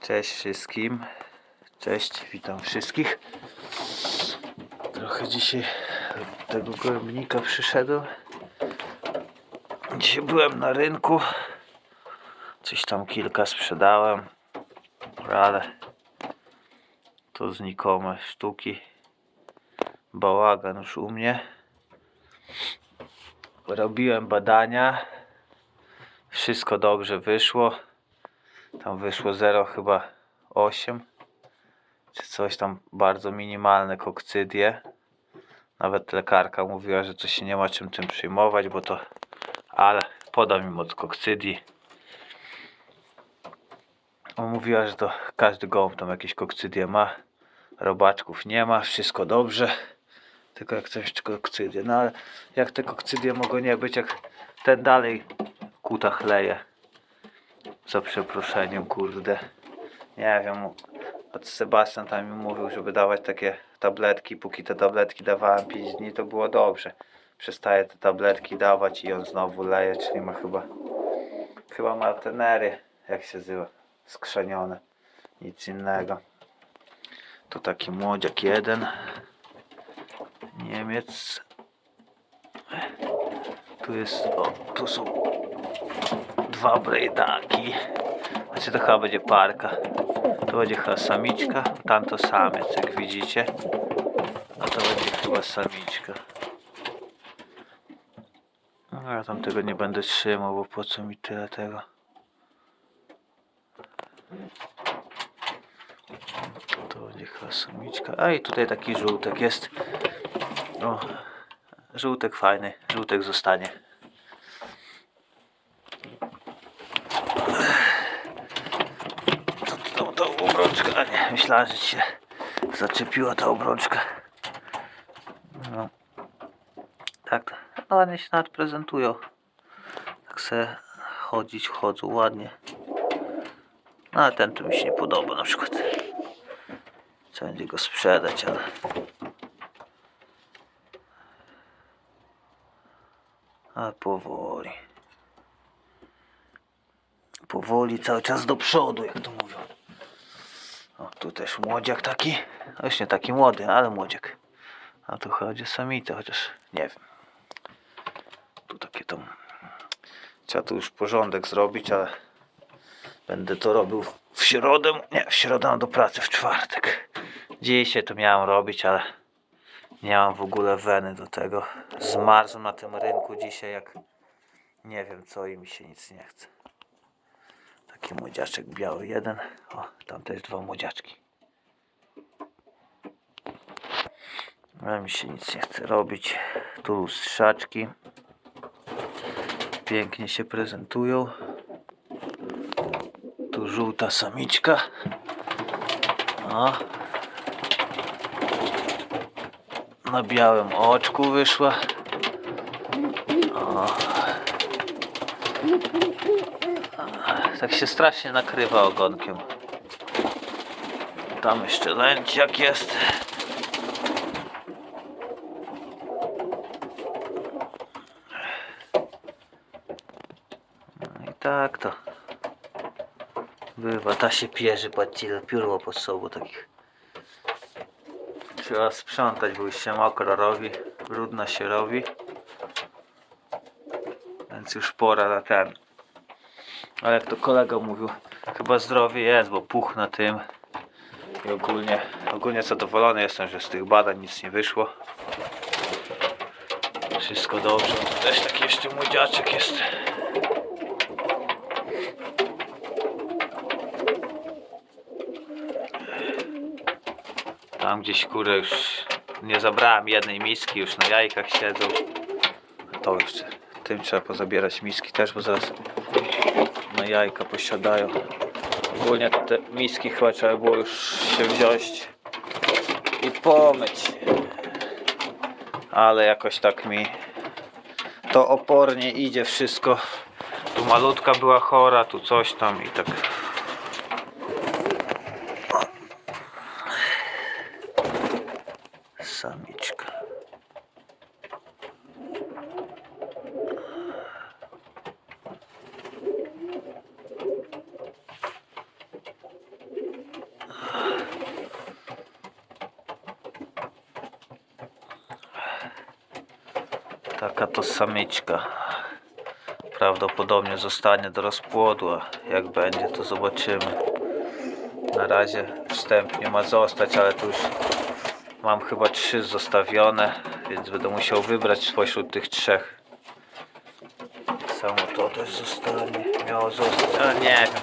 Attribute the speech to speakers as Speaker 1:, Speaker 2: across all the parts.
Speaker 1: Cześć wszystkim. Cześć, witam wszystkich. Trochę dzisiaj tego gołębnika przyszedłem. Dzisiaj byłem na rynku. Coś tam kilka sprzedałem. Ale to znikome sztuki. Bałagan już u mnie. Robiłem badania. Wszystko dobrze wyszło. Tam wyszło 0 chyba 8 czy coś tam bardzo minimalne kokcydie. Nawet lekarka mówiła, że to się nie ma czym tym przyjmować, bo to ale podam im od kokcydii. Mówiła, że to każdy gołąb tam jakieś kokcydie ma. Robaczków nie ma, wszystko dobrze. Tylko jak coś kokcydie. No ale jak te kokcydie mogą nie być, jak ten dalej kuta chleje. Za przeproszeniem, kurde. Nie wiem. Od Sebastian tam mi mówił, żeby dawać takie tabletki. Póki te tabletki dawałem 5 dni, to było dobrze. Przestaje te tabletki dawać i on znowu leje, czyli ma chyba chyba ma tenery, jak się nazywa, skrzenione. Nic innego. Tu taki młodziak jeden. Niemiec. Tu jest, o, tu są dwa brejdaki. Znaczy to chyba będzie parka. To będzie chyba samiczka, tamto samiec, jak widzicie. A to będzie chyba samiczka. No, ja tam tego nie będę trzymał, bo po co mi tyle tego. To będzie chyba samiczka. A i tutaj taki żółtek jest. O, żółtek fajny, żółtek zostanie. Obrączka? A nie, myślałem, że się zaczepiła ta obrączka. No. Tak, no ładnie się nawet prezentują. Tak se chodzić, wchodzą ładnie. No ale ten tu mi się nie podoba na przykład. Trzeba będzie go sprzedać, ale... Ale powoli. Powoli, cały czas do przodu, jak to mówią. O, tu też młodziak taki. No już nie taki młody, ale młodziak. A tu chodzi samite, chociaż nie wiem. Tu takie tam... Trzeba tu już porządek zrobić, ale... Będę to robił w środę. Nie, w środę mam do pracy, w czwartek. Dzisiaj to miałem robić, ale... Nie mam w ogóle weny do tego. Zmarzłem na tym rynku dzisiaj jak... Nie wiem co i mi się nic nie chce. Taki młodziaczek biały jeden. O, tam też dwa młodziaczki. Ale mi się nic nie chce robić. Tu lustrzaczki. Pięknie się prezentują. Tu żółta samiczka. O. Na białym oczku wyszła. Tak się strasznie nakrywa ogonkiem. Tam jeszcze lęciak jest. No i tak to bywa. Ta się pierze, patrzcie piórło pod sobą takich. Trzeba sprzątać, bo już się mokro robi, brudno się robi. Więc już pora na ten. Ale jak to kolega mówił, chyba zdrowie jest, bo puch na tym. I ogólnie, ogólnie zadowolony jestem, że z tych badań nic nie wyszło. Wszystko dobrze. Tu też taki jeszcze młodziaczek jest. Tam gdzieś kurę już nie zabrałem jednej miski, już na jajkach siedzą. To jeszcze. Tym trzeba pozabierać miski też, bo zaraz jajka posiadają. Ogólnie te miski chyba trzeba było już się wziąć i pomyć. Ale jakoś tak mi to opornie idzie wszystko. Tu malutka była chora, tu coś tam i tak. Samiczka. Taka to samiczka. Prawdopodobnie zostanie do rozpłodu, a jak będzie to zobaczymy. Na razie wstępnie ma zostać, ale tu już mam chyba trzy zostawione, więc będę musiał wybrać spośród tych trzech. Samo to też zostanie, miało zostać, ale nie wiem.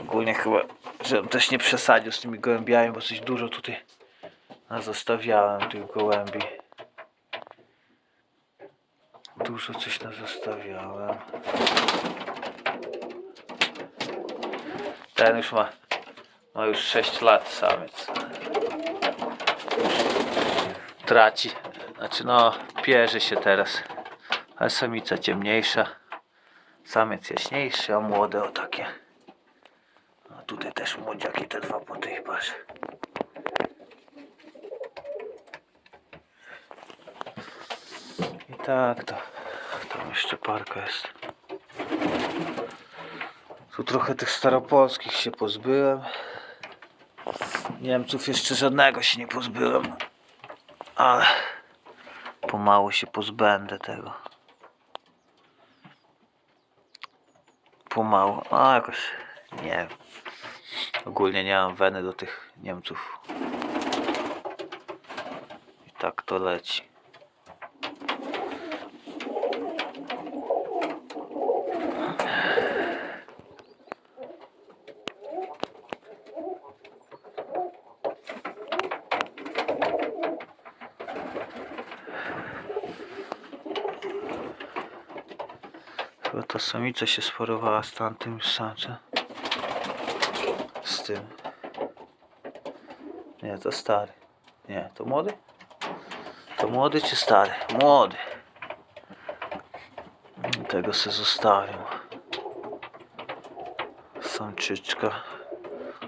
Speaker 1: Ogólnie chyba, żebym też nie przesadził z tymi gołębiami, bo coś dużo tutaj zostawiałem tych gołębi. Dużo coś zostawiałem. Ten już ma, ma już 6 lat samiec. Traci, znaczy no pierze się teraz. Ale samica ciemniejsza. Samiec jaśniejszy, a młode o takie. A tutaj też młodziaki te dwa po tych patrz. I tak to. Tam jeszcze parka jest. Tu trochę tych staropolskich się pozbyłem. Niemców jeszcze żadnego się nie pozbyłem. Ale pomału się pozbędę tego. Pomału. A jakoś nie wiem. Ogólnie nie mam weny do tych Niemców. I tak to leci. Chyba ta samica się sparowała z tamtym samcem. Z tym. Nie, to stary. Nie, to młody? To młody czy stary? Młody. Tego se zostawił. Samczyczka.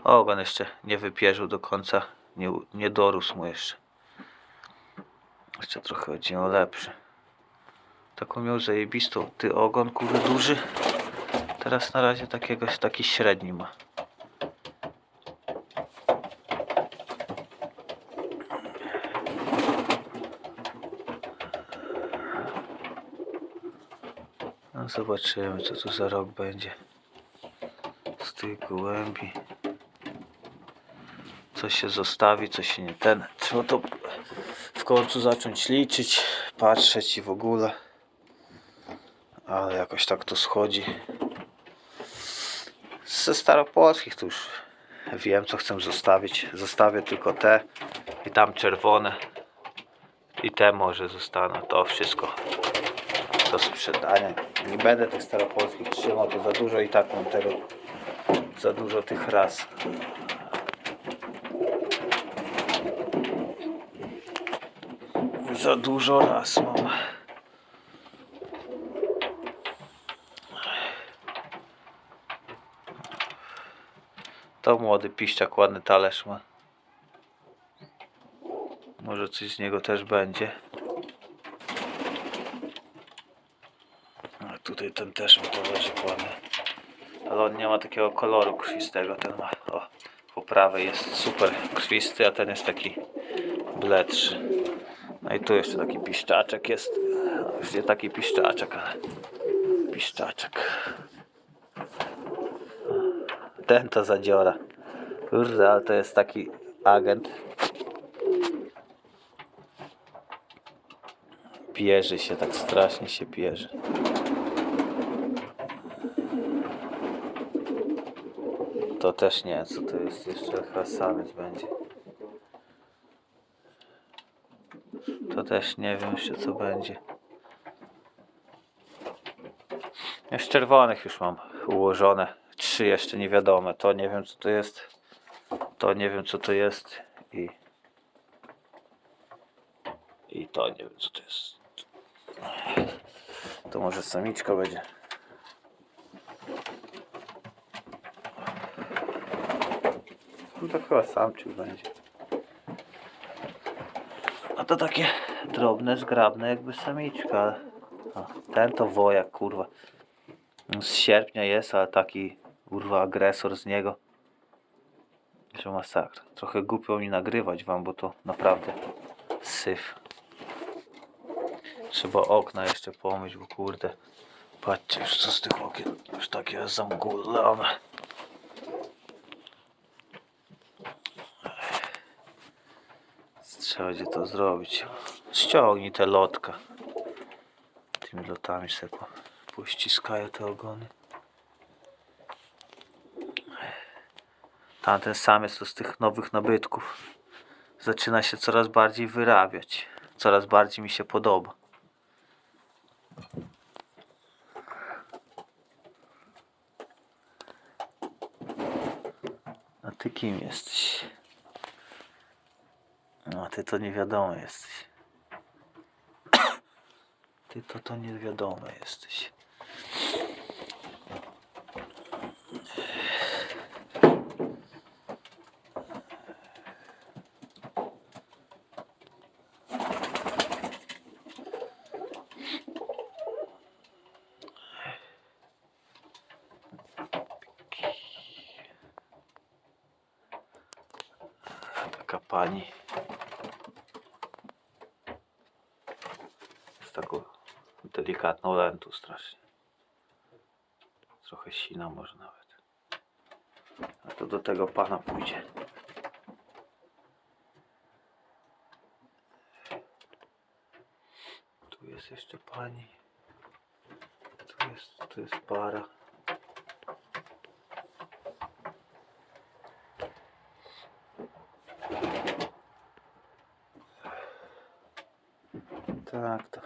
Speaker 1: Ogon jeszcze nie wypierzył do końca. Nie, nie dorósł mu jeszcze. Jeszcze trochę o lepszy. Taką miał zajebistą. Ty ogon kurde duży. Teraz na razie takiego, taki średni ma. No zobaczymy co tu za rok będzie. Z tych gołębi. Co się zostawi, co się nie ten. Trzeba to w końcu zacząć liczyć, patrzeć i w ogóle. Ale jakoś tak to schodzi. Ze staropolskich to już wiem co chcę zostawić. Zostawię tylko te i tam czerwone. I te może zostaną. To wszystko do sprzedania. Nie będę tych staropolskich trzymał, to za dużo i tak mam tego. Za dużo tych ras. Za dużo raz mam. To młody piszczak, ładny talerz ma. Może coś z niego też będzie. A tutaj ten też ma talerzyk ładny. Ale on nie ma takiego koloru krwistego. Ten ma, o, po prawej jest super krwisty, a ten jest taki bledszy. No i tu jeszcze taki piszczaczek jest. No, Już nie taki piszczaczek, ale piszczaczek. Ten to zadziora. Kurde, ale to jest taki agent. Pierzy się, tak strasznie się pierzy. To też nie, co to jest jeszcze chyba samiec będzie. To też nie wiem jeszcze co będzie. Z czerwonych już mam ułożone. Trzy jeszcze nie wiadome. To nie wiem co to jest. To nie wiem co to jest. I. I to nie wiem co to jest. To może samiczka będzie. No to chyba samczyk będzie. A to takie drobne, zgrabne jakby samiczka. ten to wojak, kurwa. Z sierpnia jest, ale taki kurwa agresor z niego. Że masakra. Trochę głupio mi nagrywać wam, bo to naprawdę syf. Trzeba okna jeszcze pomyć, bo kurde. Patrzcie już co z tych okien. Już takie zamgulone. Trzeba będzie to zrobić. Ściągnij tę lotkę. Tymi lotami po, pościskają te ogony. Tamten samiec to z tych nowych nabytków zaczyna się coraz bardziej wyrabiać. Coraz bardziej mi się podoba. A ty kim jesteś? No, a ty to nie wiadomo jesteś. Ty to to nie wiadomo jesteś. Taka pani. Z taką delikatną lentą strasznie. Trochę sina może nawet. A to do tego pana pójdzie. Tu jest jeszcze pani. Tu jest, tu jest para. Tak to.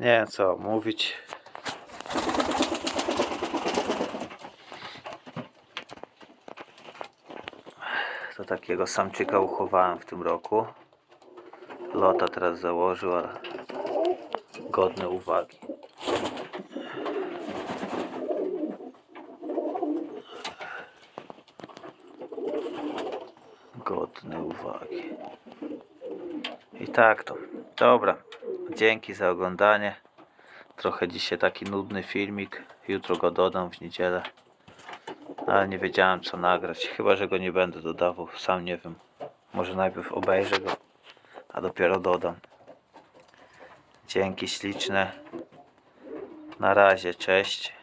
Speaker 1: Nie co mówić. To takiego samczyka uchowałem w tym roku. Lota teraz założył, ale godne uwagi. godne uwagi. I tak to. Dobra. Dzięki za oglądanie. Trochę dzisiaj taki nudny filmik. Jutro go dodam w niedzielę. Ale nie wiedziałem co nagrać. Chyba, że go nie będę dodawał. Sam nie wiem. Może najpierw obejrzę go, a dopiero dodam. Dzięki śliczne. Na razie. Cześć.